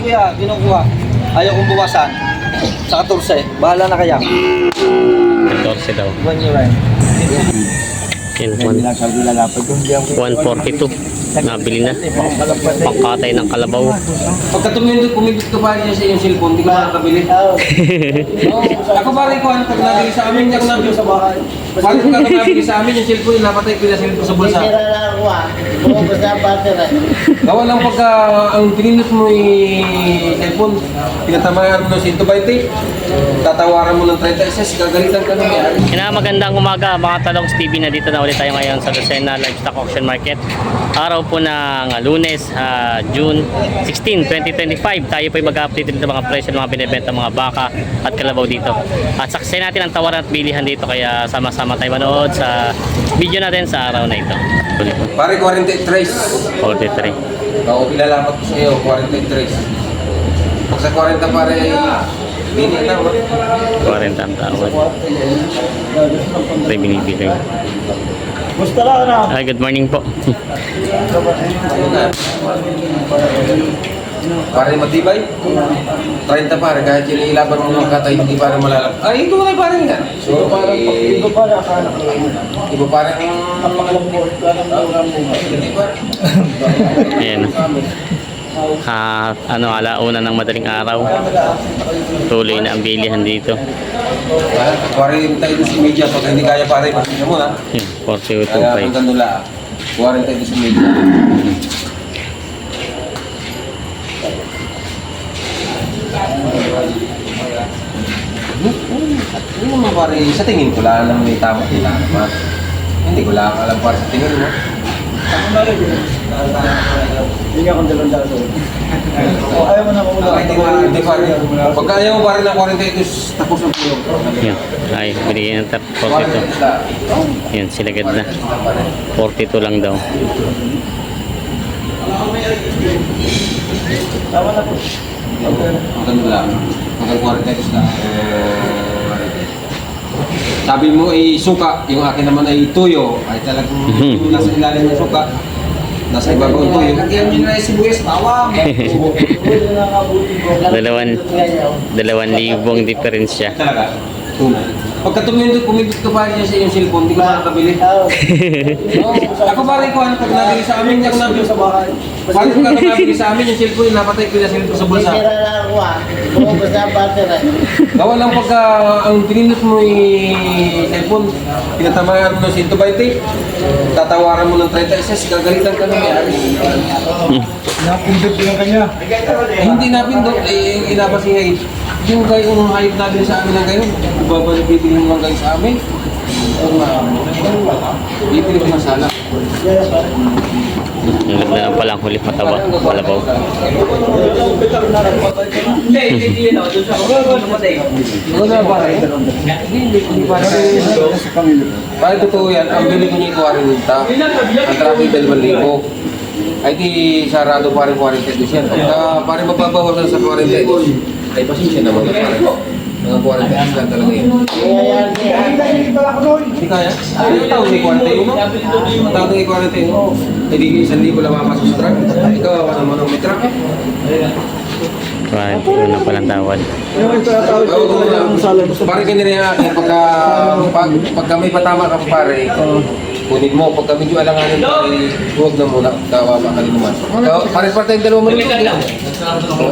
kuya, kinukuha. Ayaw kong buwasan. Sa 14, bahala na kaya. 14 daw. Nyo rin. Yan, one- 142. Nabili na. Pangkatay ng kalabaw. Pagka tumindot, pumindot ka pa niya sa iyong cellphone, hindi ka makakabili. Oo. Ako pare ko, ano, pag nabili sa amin, ako nabili sa bahay. Pare ko pag nabili sa amin, yung cellphone, yung napatay ko yung cellphone sa bulsa. Gawa lang pagka ang pinindot mo yung cellphone, pinatamaan mo ng 120, tatawaran mo ng 30 SS, gagalitan ka ng may-ari. Kina magandang umaga mga talong TV na dito na ulit tayo ngayon sa Lucena Livestock Auction Market. Araw po ng ah, lunes, ah, June 16, 2025. Tayo po ay mag-update dito ng mga presyo ng mga binibenta mga baka at kalabaw dito. At saksiyan natin ang tawaran at bilihan dito kaya sama-sama tayo manood sa video natin sa araw na ito. Pare 43. 43. Oo, pinalapat ko sa iyo, 43. Pag sa 40 pare. 40 ang tawad. Ito yung binibili. Gusto lang na. Ay, good morning po. Ano? Pare matibay? 30 pare, kahit yung ilaban mo ng katay, hindi pare malalap. Ay, ito na pare nga. So, parang Iba pa na akala ko. Iba pare ang... Napakalambot. Hindi pare. Ayan. Ah, ano, alauna ng madaling araw. Tuloy na ang bilihan dito. Ah, Pare tayo sa media, pag hindi kaya pare, pasensya mo na. Yun, Kaya 42.5. punta nula. Kuwarin tayo sa media. Ano naman pare, sa tingin ko lang naman may tama nila naman. Hindi ko lang alam pare sa tingin mo. Hindi nga akong dalawang daso. O ayaw mo na kung hindi hindi pare. Pagka ayaw mo pare ng 42, tapos ang pulong. Yan. Ay, binigyan ng tap 42. Yan, silagad na. 42 lang daw. Tama na po. Hanggang wala. Hanggang 42 na. Sabi mo ay suka, yung akin naman ay tuyo. Ay talagang Mhm. nasa ilalim ng suka. Nasa ibabaw ng tuyo. Kaya yun na yung sibuyas, bawang. Dalawan, dalawan libong diferensya. Talaga. Tunay. Pagka tumindot, pumindot ka pa niya sa iyong cellphone, hindi ka makakabili. Ako pare ko, ano, pag nabili sa amin, ako nabili sa bahay. Ko pag nabili sa amin, yung cellphone, yung napatay ko yung cellphone sa bulsa. Gawa lang pagka ang pinindot mo yung cellphone, pinatamaan mo ng 120, tatawaran mo ng 30 SS, gagalitan ka ng may-ari. Napindot din ang kanya. Eh, hindi napindot, eh, inabas niya eh. Yung kayo, yung hayop natin sa amin ng kayo, babalik mo lang kayo sa amin. Bibili ko ng sala. Yung na lang palang huli mataba. Malabaw. Rin? Pa rin. Pare totoo yan, ang bili ko niya 40, ang traffic 2,000. Ay di sarado pa rin 42 yan. Pagka pare magbabawasan sa 42, ay pasensya naman. Mga 42 lang talaga yun. Hindi kaya. Ay, tao 41, no? Ang tao may 41. Ay di isang libo lang mapasok sa truck. Ikaw, ako naman ang may truck. Right, yun na palang tawad. Ko ang mo Pare ganyan akin, pagka, pag, pagka may patama ka pare, kunin mo. Pagka medyo alanganin pare, huwag na muna, kawawa ka rin naman. Ka- Pare pare tayong dalawa malugi.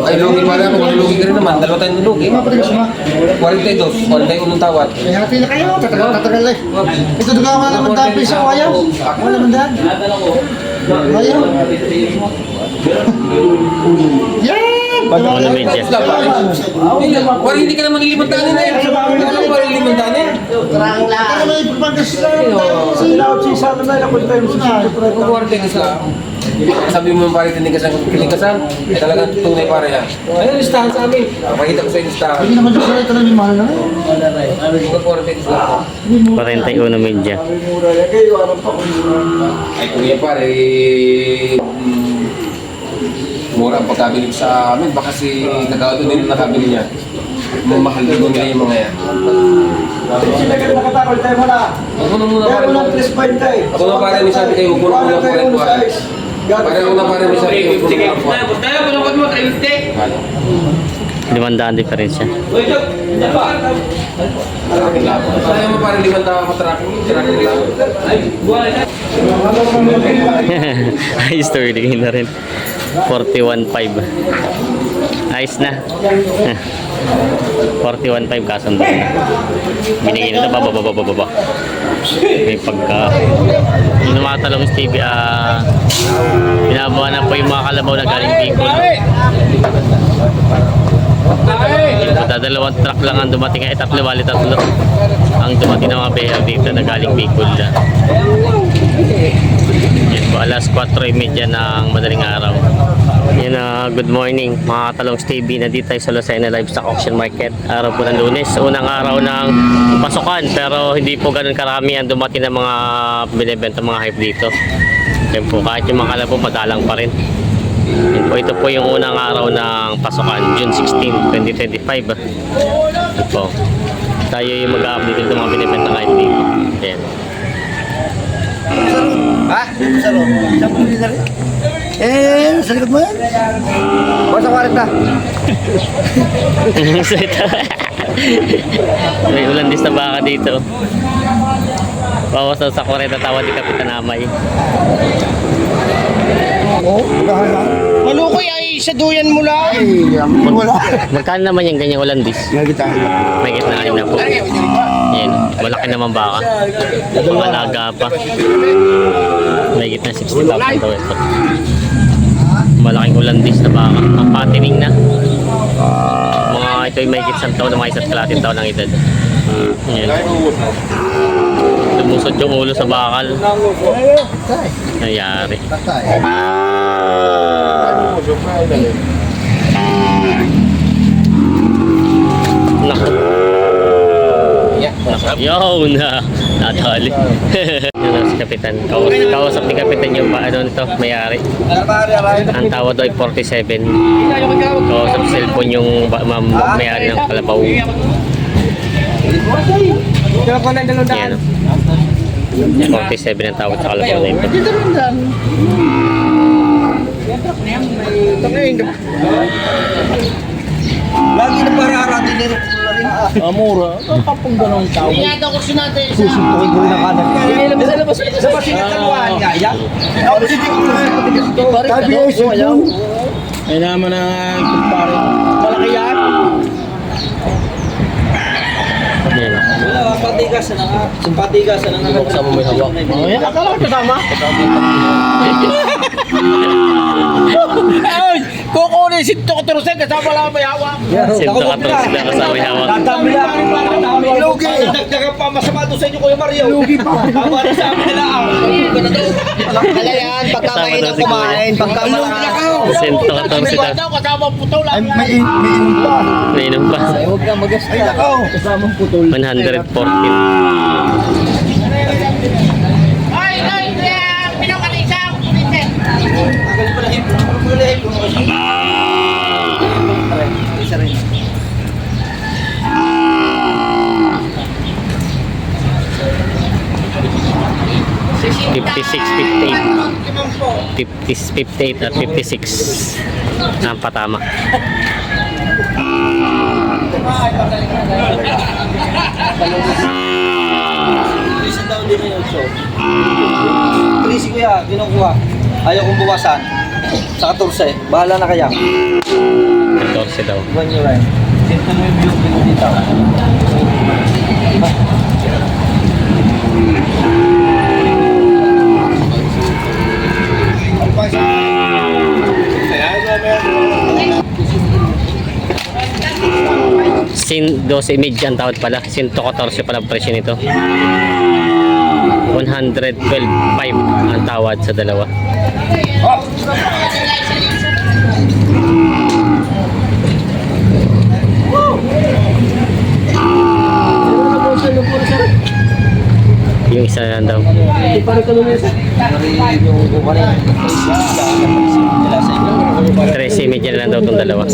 Ay, lugi pare ako, malugi ka rin naman, dalawa tayong lugi. 42, 41 tawad. Kaya pila kayo, tatagal tatagal eh. Ito duga nga naman dahil piso, ayaw. Wala naman dahil. Ayaw. Yan! Ano naman siya? Tapos lang pare. Hindi lang, pare hindi ka naman lilimantanin na yan. Ano? Tatagal na ipagpagas sila. Sila si sana na ako tayo sa Kung 40 ka sabi mo pare tinikasan tinikasan, eh talagang tunay pare yan. Ayun, listahan sa amin. Pakita ko sa listahan. Hindi naman sila ito na ni Mahal na. Kung 40 ka 41 media. Mura yan kayo, alam pa kung Ay, kuya pare, mura ang pagkabili ko sa amin. Baka si Kagawado din ang nakabili niya. Mahal din bumili yung mga yan. Sila ka nakatakol tayo muna. Ako na muna pare. mo ng 3.5 tayo. Ako na pare, may sabi kayo, huwag mo na muna Wala tayo pare. ulo pare. size. Pareho na pare sa Sige, Limandaan diferensya. Mo pare limang tao matracking, tracking lang. Ay, story na rin. 41.5. Ayos na. 41.5 kasundo na. Binigay nito baba baba baba baba. May pagka yung tumatalong TV ah binabawa na po yung mga kalabaw na galing Bicol. Dadalawang truck lang ang dumating ay tatlo bali tatlo ang dumating ng mga behaw dito na galing Bicol. Yan po, alas 4.30 ng madaling araw. Yan na, good morning mga katalong TV. Nandito tayo sa Lucena Livestock Auction Market. Araw po ng lunes. Unang araw ng pasukan pero hindi po ganun karami ang dumating ng mga binibenta mga hype dito. Yan po, kahit yung mga kalabo madalang pa rin. Yan po, ito po yung unang araw ng pasukan, June 16, 2025. Yan po. Tayo yung mag-update ng mga binibenta hype dito. Yan. Ha? Sa loob. Isang puli na rin. Eh, sa likod mo yan. Basta 40. Sweet. May ulan din sa baka dito. Bawas sa 40 tawad ni Kapitan Amay. Oo, lang. Malukoy ay sa duyan mo lang. Wala. Magkano naman yung ganyang ulandis? Nga kita. May gitna na po. Yan. Malaki naman baka. Pangalaga pa. May gitna 60,000 daw ito. Malaking ulandis na baka. Ang patining na. Mga ito ay may gitsang taon na mga isa't kalating taon ng edad. Yan. Lumusot yung ulo sa bakal. Nangyari. Patay. Naku. Yo na natali. Ano si Kapitan? Kausap, kausap ni Kapitan yung pa, ano nito, may-ari. Ang tawad daw ay 47. Kausap sa cellphone yung ba, ma- may-ari ng kalabaw. Yan. oh. 47 ang tawad sa kalabaw na ito. Lagi na para aratin nito. Amura. Kapag ganong tao. Susuntukin ko rin ang kanan. Sa pasinataluan nga, yan. Sabi niya, susuntukin. Ay naman ang kumpare. Malaki yan. Wala, patigasan na nga. Patigasan na nga. Sa mo may hawak. Oh, yan. Akala ko kasama. Ay! Kukunin si Dr. Sen kasama lang may hawak. Sinto ka to sila kasama yung hawak. Tatami lang. Tatami. Lugi. Dagdagan pa masama doon sa inyo, Kuya Mario. Lugi pa. Tama na sa amin na lang. Kala yan. Kasama daw si Kuya. Pagka Sinto ka to sila. kasama putol Ay, lang. may, may inom pa. Nainom pa. Huwag kang magasta. Ay, nakaw. 114. Ay, ay, pinakalisa. Magaling 56, 58. 50, 58 at 56 ang patama. Isa din yung 8. 3 si kuya, kinukuha. Ayaw kong buwasan. Sa 14, bahala na kaya. 14 daw. Buwan nyo rin. Dito mo yung view. 12, 12 media ang tawad pala. 114 pala presyo nito. 112.5 ang tawad sa dalawa. Yung isa lang daw. Tresi medyan lang daw itong dalawa.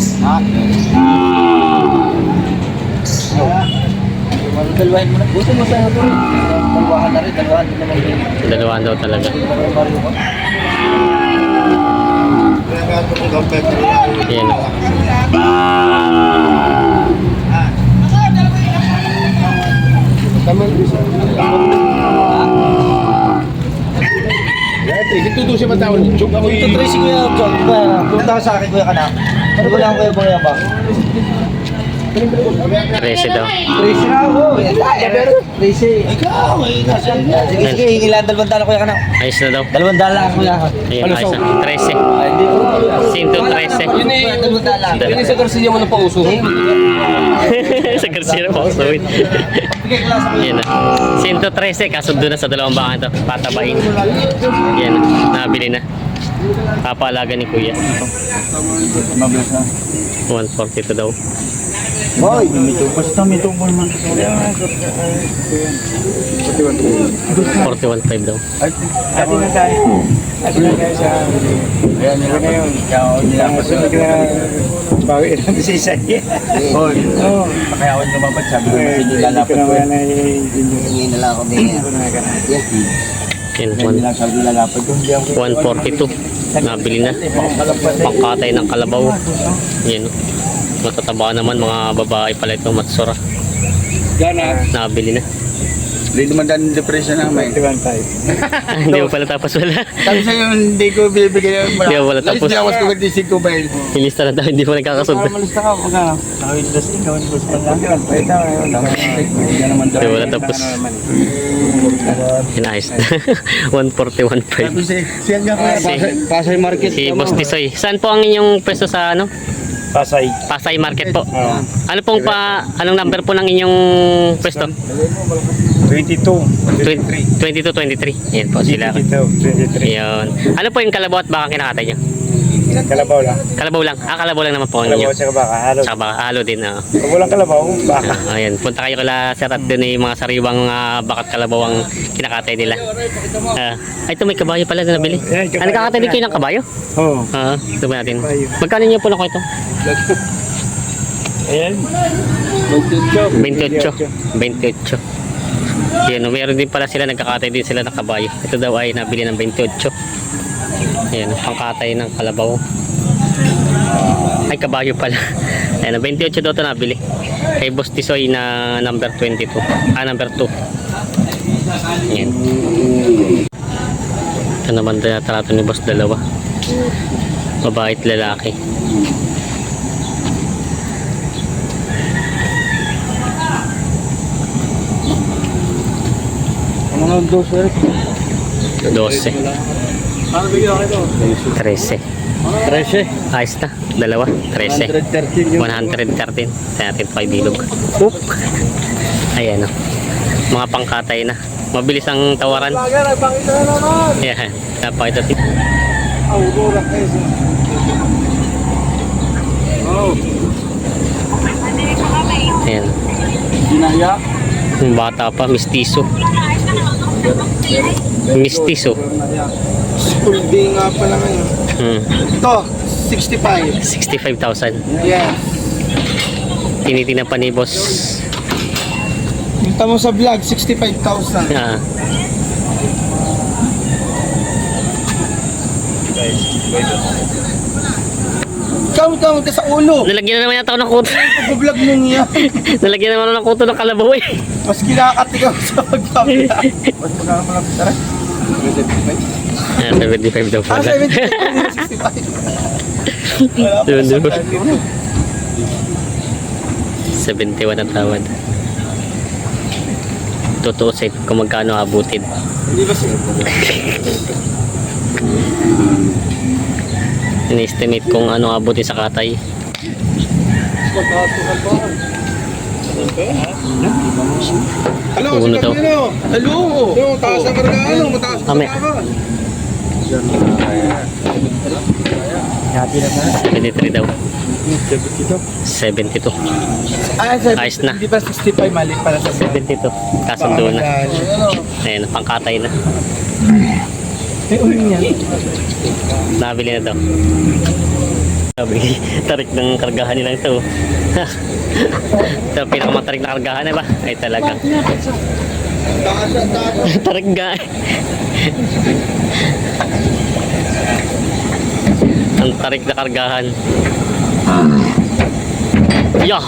Dalawahin mo na. Gusto mo sa ito. Dalawahan na rin. Dalawahan din naman. Sa dalawaan daw talaga. Mario ko. Ayan. Ito doon siya ako Ito, Tracy Kuya Chok. Kuya, punta sa akin Kuya Kana. Ano ko lang Kuya Kuya ba? 13 daw. Tracy na ako. Tracy. Ikaw, Sige, sige, lang dalawang dala Kuya Kana. Ayos na daw. Dalawang dala Kuya. Ayan, ayos na. 13. Ay, hindi ko. 113. Yun eh, Dalawang dala. yun eh sa Garcia mo na pausuhin. sa Garcia pa ako Bigay ko lang sa Kuya. Yan na. 113, kasundo na sa dalawang baka ito. Patabain. Yan na. Nabili na. Papaalaga ni Kuya. Mabilis na. 142 daw. Boy, basta may tungkol man. 41.5 daw. Ati na tayo. Ati na tayo sa... Ayan, nila ngayon. Kaya ako nilapas na. Bawi lang si Isay. Boy, kaya ako lumabat. Sabi ko, hindi lalapat ko. Hingi na lang ako din. Hindi lang sabi lalapat ko. Hindi ako 142. Nabili na. Pangkatay ng kalabaw. Yan. Matataba naman mga babae pala ito matsura. Gana. Nabili na. Hindi naman dahil depression namin. Hindi mo pala tapos wala. Sabi sa'yo, hindi ko bibigyan yung Hindi mo pala tapos. Hindi ako ko mag-disig ko ba yun? Ilista na daw, hindi mo nagkakasunod. Malista ka, pagka. Ako yung dos, ikaw yung dos pa lang. Hindi wala tapos. Inayos na. 141.5. Sabi siya, siya nga kaya. Si, Pasay Market. si Boss Tisoy. Saan po ang inyong pwesto sa ano? Pasay. Pasay Market po. Ano pong pa, anong number po ng inyong pwesto? 22. 22, 23. Yan po sila. 23. Yun. Ano po yung kalabaw at baka kinakatay nyo? Kalabaw lang. Kalabaw lang. Ah, kalabaw lang naman po ang inyo. sa baka. Halo. Tsaka baka halo din. ah. Pag walang kalabaw, baka. Ah, ayan, punta kayo kala Sir at doon yung mga sariwang ah, bakat kalabaw ang kinakatay nila. Ah, ay, ito may kabayo pala na nabili. Yan, kabayo Ah, nakakatay din kayo ng kabayo? Oo. Ah, ito ba natin? Kabayo. Magkano niyo po na ko ito? Ayan. 28. 28. Yan, meron din pala sila, nagkakatay din sila ng kabayo. Ito daw ay nabili ng 28. Ayan, pangkatay ng kalabaw. Ay, kabayo pala. Ayan, 28 daw ito nabili. Kay Boss Tisoy na number 22. Ah, number 2. Ayan. Ito naman na trato ni Boss dalawa. Babae at lalaki. Mga dos, sir. 12. Ano bigyan ako ito? 13. 13. Ayos na. Dalawa. 13. 113 yung... 113. Sa natin pa bilog. Oop. Ayan o. Mga pangkatay na. Mabilis ang tawaran. Ayan. Napakita din. Aurora sir. Oh, Ayan. ginaya. Bata pa. Mistiso. Mistiso. School day nga pala ngayon. Hmm. Ito, 65. 65,000. Yes. Tinitingnan pa ni boss. Punta mo sa vlog, 65,000. Ah. Count count ka sa ulo. Nalagyan na naman yata ako ng kuto. Pag-vlog mo niya. Nalagyan naman ako ng kuto ng kalabaw eh. Mas kinakat ikaw sa pagkapita. Mas magkano mo lang tara? Ah, 75 daw Ah, pala. 75. Wala pa Yun, sa diba? vlog mo. 71 ang tawad. Tutusin kung magkano abutin. Hindi ba si... In-estimate kung ano abutin sa katay. Hello, Uno daw. Hello. Hello, taas ang karga. Ano, mataas ang karga. 73 daw. 72. Ah, sabi- Ayos na. Hindi ba 65 mali para sa 72. Kasundo na. Ayan, pangkatay na. Eh, ulo niya. Nabili na daw. Sabi, tarik ng kargahan nila ito. ito, pinakamatarik na kargahan na ba? Ay talaga. eh. Ang tarik na kargahan. Yeah!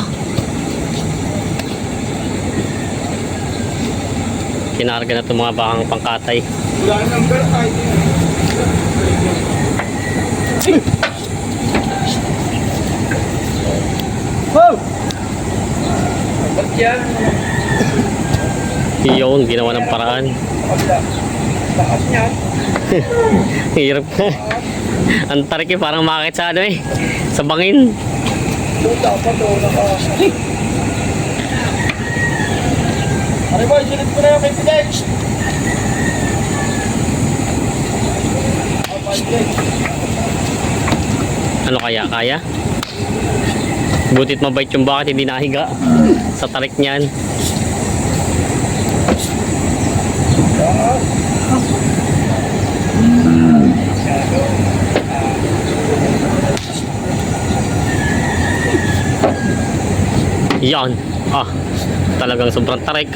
Kinarga na itong mga bakang pangkatay. Yun, ginawa ng paraan. Hirap na. Ang tarik eh, parang makakit sa ano eh. Sa bangin. Ano ba, silip ko na yung kay Pidex. Ano kaya? Kaya? Butit mabait yung bakit hindi nahiga sa tarik niyan. Yan. Ah, talagang sobrang tarik.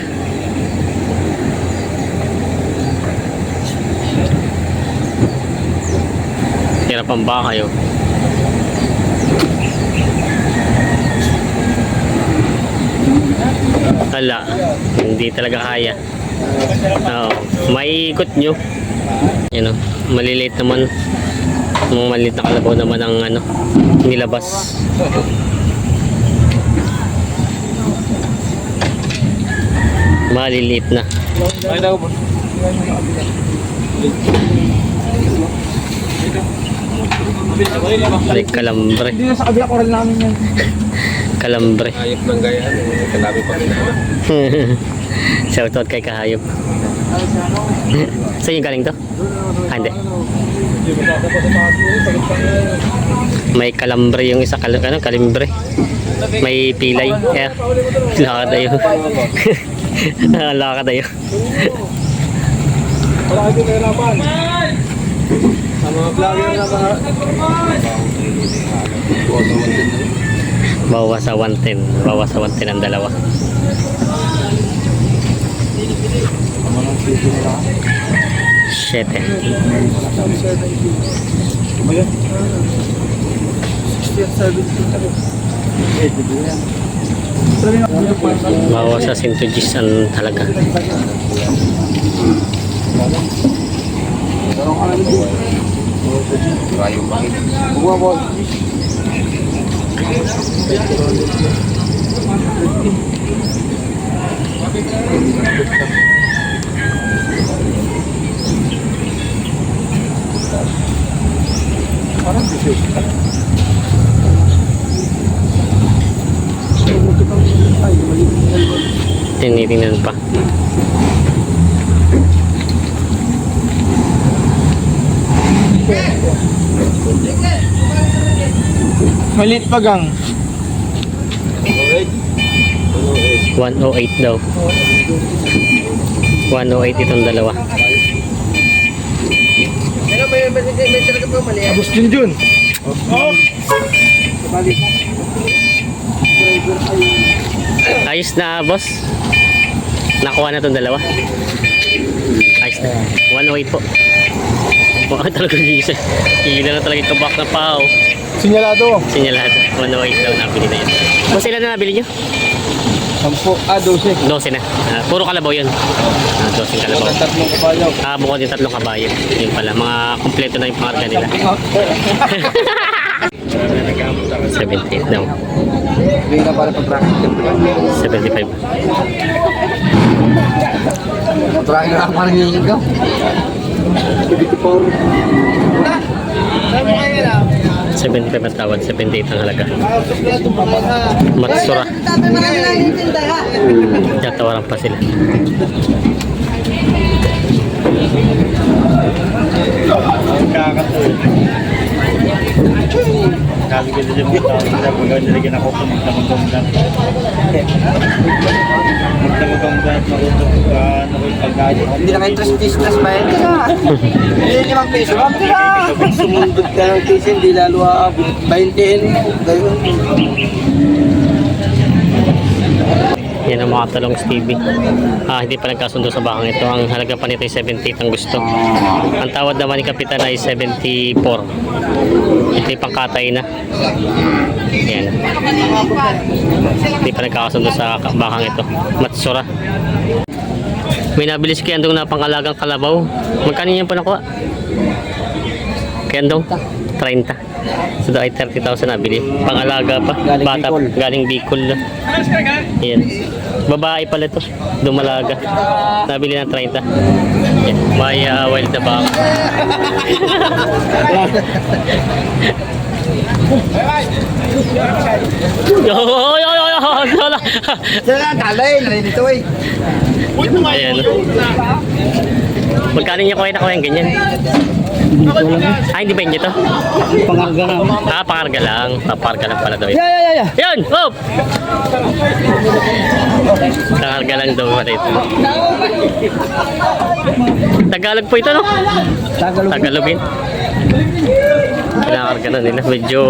Hirap ang baka yun. Wala. Hindi talaga kaya. Oo. Maiikot nyo. Yan o. Maliliit naman. Mga maliit na kalabaw naman ang ano, nilabas. Maliliit na. May kalambre. Hindi na sa kabila ko rin namin yan. Kalambre. Ayop ng gaya. Kalabi pa rin na. Shoutout kay Kahayop. Saan yung galing to? Ah, hindi. May kalambre yung isa, kal ano, kalimbre. May pilay. Kaya, lakad tayo. Lakad tayo. Wala kayo kayo laban. Ang mga vlogger na mga... Bawas sa 110. Bawas sa 110 ang dalawa. Shit eh. Bawas sa 110 ang talaga. Rayo pa rin. Tinitingnan pa. Malit pa gang. 108 daw. 108 itong dalawa. Abos din dun. Ayos na, boss. Nakuha na itong dalawa. Ayos na. 108 po. Baka talaga gisa. Hihila na talaga kabak na pao. Sinyalado. Sinyalado. 108 daw nabili na yun. Boss, ilan na nabili nyo? Sampo. Ah, 12. 12 na. Ah, puro kalabaw yun. Ah, 12 kalabaw. Tatlong kabayo. Ah, bukod yung tatlong kabayo. Yun pala. Mga kompleto na yung pangarga nila. 78 daw. Hindi na para pag-traffic. 75. Traffic na parang yung ikaw. 75 ang tawad, 78 ang halaga. Matsura. Tatawaran pa sila. Hindi na kayo stress-stress pa yun. Hindi limang piso. Ma'am, tira. Sumundot ka ng piso, hindi lalo aabot. 20 mo. Ganun. Yan ang mga talong Stevie. Ah, hindi pa nagkasundo sa bakang ito. Ang halaga pa nito ay 78 ang gusto. Ang tawad naman ni Kapitan ay 74. Ito yung pangkatay na. Ayan. Hindi pa nagkakasundo sa bakang ito. Matsura. May nabili si Kendong na pangalagang kalabaw. Magkano yan po nakuha? Kendong? 30. So ay 30,000 nabili. Pangalaga pa. Galing Bata, Bicol. galing Bicol. na. Ayan. Babae pala ito. Dumalaga. Nabili ng 30. Ayan. May uh, wild na baka. Yo, yo, yo, yo, yo. Sila, talay, nalilito eh. Ayan. Magkano niya kuha na kuha yung ganyan? Ay, hindi ba yun ito? Pangarga na. Ah, pangarga lang. Paparga lang pala daw yun. Yeah, yeah, yeah, yeah. Yun! Oh! Pangarga lang daw pala ito. Tagalog po ito, no? Tagalog. Tagalog yun. Pinakarga na nila. Medyo...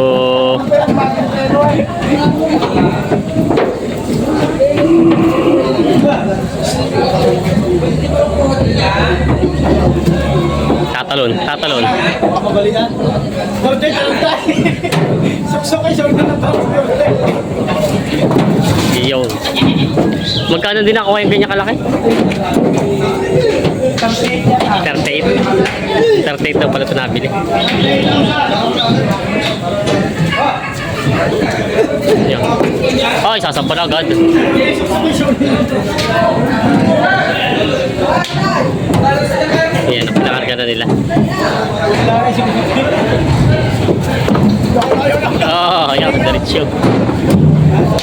Tatalon, tatalon. Mabalian. Birthday ka lang tayo. Suksok ay sorry na tao. Yun. Magkano din ako yung ganyan kalaki? 38. 38 daw pala ito nabili. Yan. Ay, sasampa na agad. Yan, ang pinakarga na nila. Oo, oh, yan, diretso.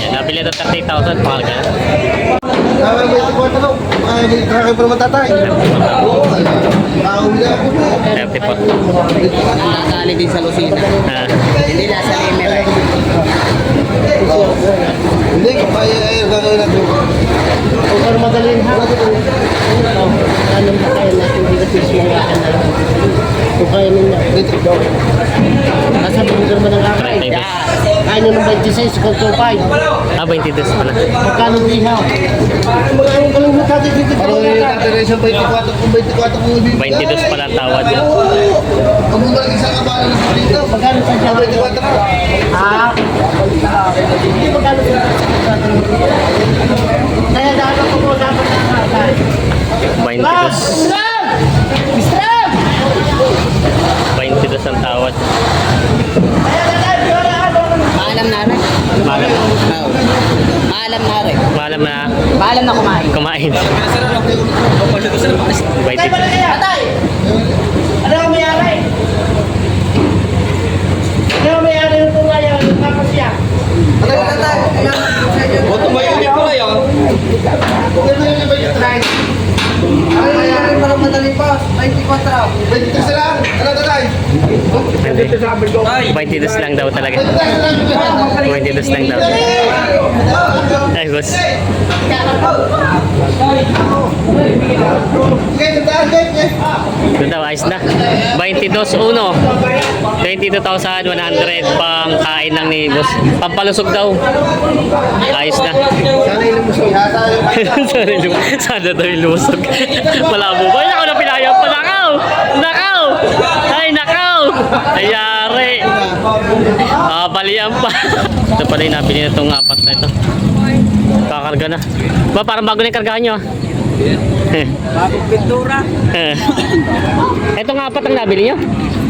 Yan, nabili ito 38,000, pakarga na. Kaya pa naman tatay. Ako po. 34. Nakakali din sa Lucina. Ah. Hindi nasa Emer. Hindi, kaya ay gagawin natin. Magaling ha. Anong ba kaya natin hindi Kung kaya nila. Nasa bigyan mo ng kakay. 32. Kaya nyo ng 26 kung 25. Ah, 22 pala. Magkano din ha? Magkano ka lang natin dito? Parang yung natin na isang 24 kung 24 kung ibig. 22 pala ang tawad. Kung mo lang isang kabalan na dito. Magkano sa siya? 24 po. Ah. Hindi magkano Kaya dapat ko po dapat na kakay. 22. 22 ang tawad. Maalam na rin. Malam, Maalam na rin. na Maalam na kumain. kumain. 22. Tatay! Ano ang mayari? Ano ang mayari ng tungayan? Tapos siya. O, tumayo niya pala yun. Ay, ay, ay, parang madali pa. 24. 23 sila. Ano tatay? 22 lang daw talaga. 22 lang daw. Ay, boss. Doon daw, ayos na. 22 uno. 22,100 pang kain lang ni boss. Pampalusog daw. Ayos na. Sana ilumusog. sana, lum- sana daw yung lumusog. Malabo ba? Ako na pinayang pa. Nakaw! Nakaw! Ay, nakaw! Ayari! Ah, balian pa. ito pala yung nabili na itong apat na ito. Kakarga na. Ba, parang bago na yung kargahan nyo ah. Bagong pintura. Itong apat ang nabili nyo?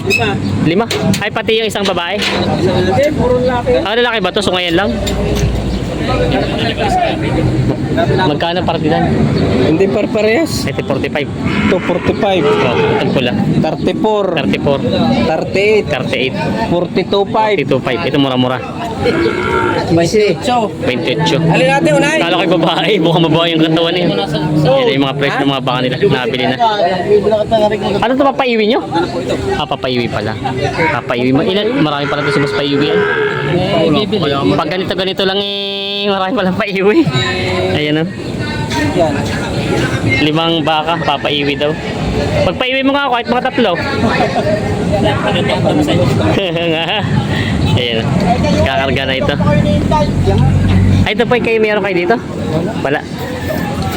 Lima. Lima? Ay, pati yung isang babae. Hindi, puro laki. Ah, lalaki ba to? So ngayon lang? Magkano partidan? Hindi par parehas. Ito 45. 245. Oh, itong pula. 34. 34. 38. 38. 42.5. 52.5. Ito mura-mura. 28. 28. Alin natin unay? Kala ko'y babae. Mukhang babae yung katawan niya. Yan yung mga price ng mga baka nila. Nabili na. Ano ito papaiwi nyo? Ah, papaiwi pala. Papaiwi. Ma- Ilan? Marami pala ito sa mas paiwi. Pag ganito ganito lang eh, marami pala paiwi. Ayan o. Yan. Limang baka, papaiwi daw. Pag paiwi mo nga ako, kahit mga tatlo. Ayan. Kakarga na ito. Ay, ito pa kayo meron kayo dito? Wala.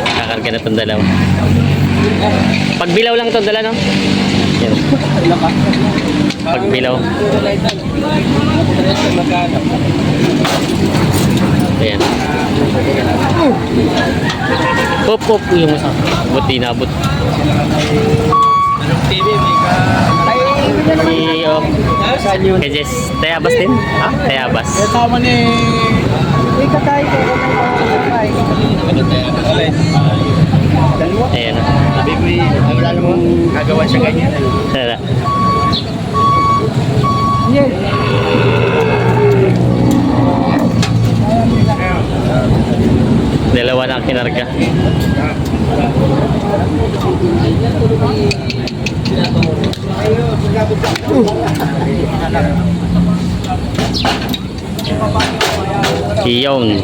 Kakarga na itong dalawa. Pag bilaw lang itong dala, no? Yan. Pagbilaw. Ayan. Pop, pop. Yung isa. Buti na abot. TV, may ka... Si, oh, Saan yun? kay Jess. Tayabas din? Ha? Tayabas. Tama ni... Ayan. Sabi ko eh, wala namang gagawa siya ganyan. Tara. Dalawa na ang kinarga. Iyon.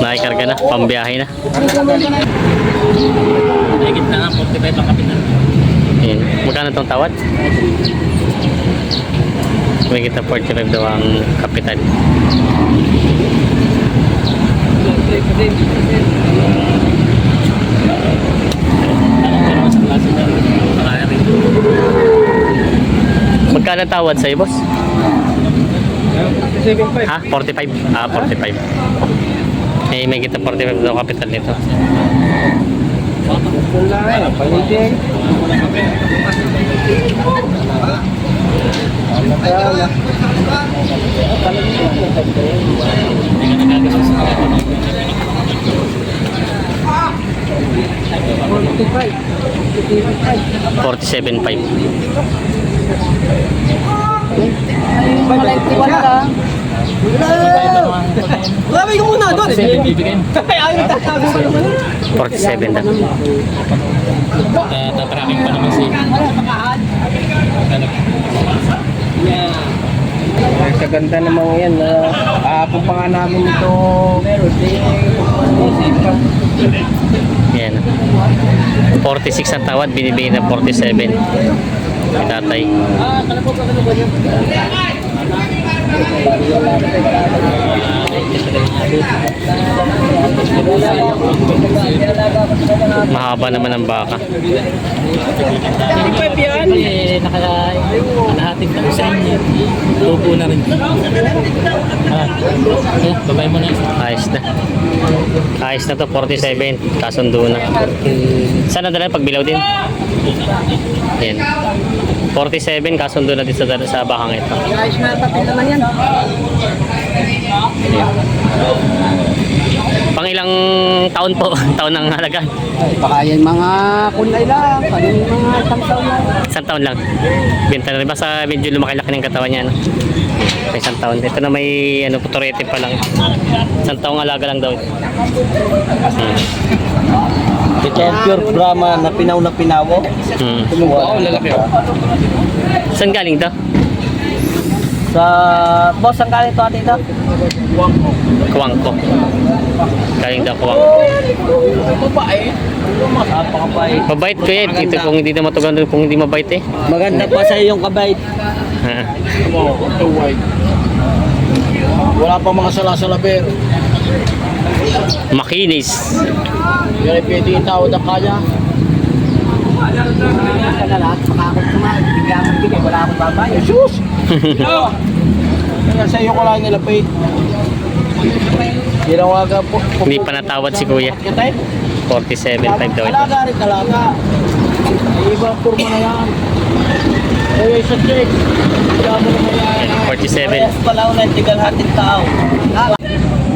Nakikarga na, pambiyahe na. Higit na nga, 45 ang kapitan. Magkano itong tawad? May kita 45 daw ang kapital. Magkano tawad sa'yo, boss? Ha? 45? Ah, 45. Eh, may kita 45 daw kapital nito. Forty-seven five. Grabe ko muna doon. Ay, ayaw tatago ko naman. Forty-seven daw. Tatracking pa naman si Sa ganda naman yan, uh, ahapon pa nga namin ito. Yan. 46 ang tawad, binibigay na 47. May tatay. Mahaba naman ang baka. Eh, nakalahatig na sa inyo. Tubo na rin. Ah, eh, babay mo na. Ayos na. Ayos na to, 47. Kasundo na. Saan nadala pagbilaw din? Yan. 47, kasundo na din sa, sa bakang ito. Ayos na papel naman yan. Pang ilang taon po, taon ng halaga. Baka yan mga kunay lang. Kaya mga isang taon lang. Isang taon lang. Benta na rin. Basta medyo lumaki-laki ng katawan niya. No? May isang taon. Ito na may ano, puturete pa lang. Isang taong alaga lang daw. Hmm. Ito ang pure Brahma na pinaw na pinawo. Hmm. Wow, lalaki oh. Saan galing to? Sa... Boss, ang galing to atin to? Kuwangko. Galing daw Kuwangko. Napakabait. Mabait ko yan. Dito kung hindi na matugan doon kung hindi mabait eh. Maganda pa sa yung kabait. Wala pa mga salasalaber. Makinis. Yan ay pwede itawad ang kaya. Sa lahat, baka ako kumain. Bigla akong bigay. Wala akong babae. Jesus! Kaya sa iyo ko lang nilapit. Ginawaga po. Hindi pa natawad si kuya. Katay? 47.5 daw ito. Alaga rin talaga. Ay, ibang kurma na yan. Ay, isa check. Kaya mo naman yan. Yan, 47. Parehas pala na tigal hating tao.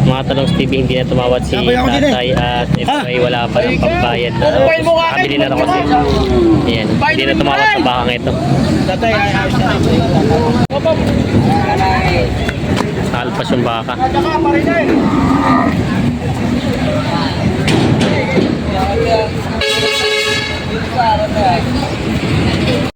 Mga talong Steve, hindi na tumawad si tatay at ito ay wala pa ng pambayad na ano, pamili na kasi. Ayan, hindi na tumawad sa bahang ito. Tatay, Alpas yung baka.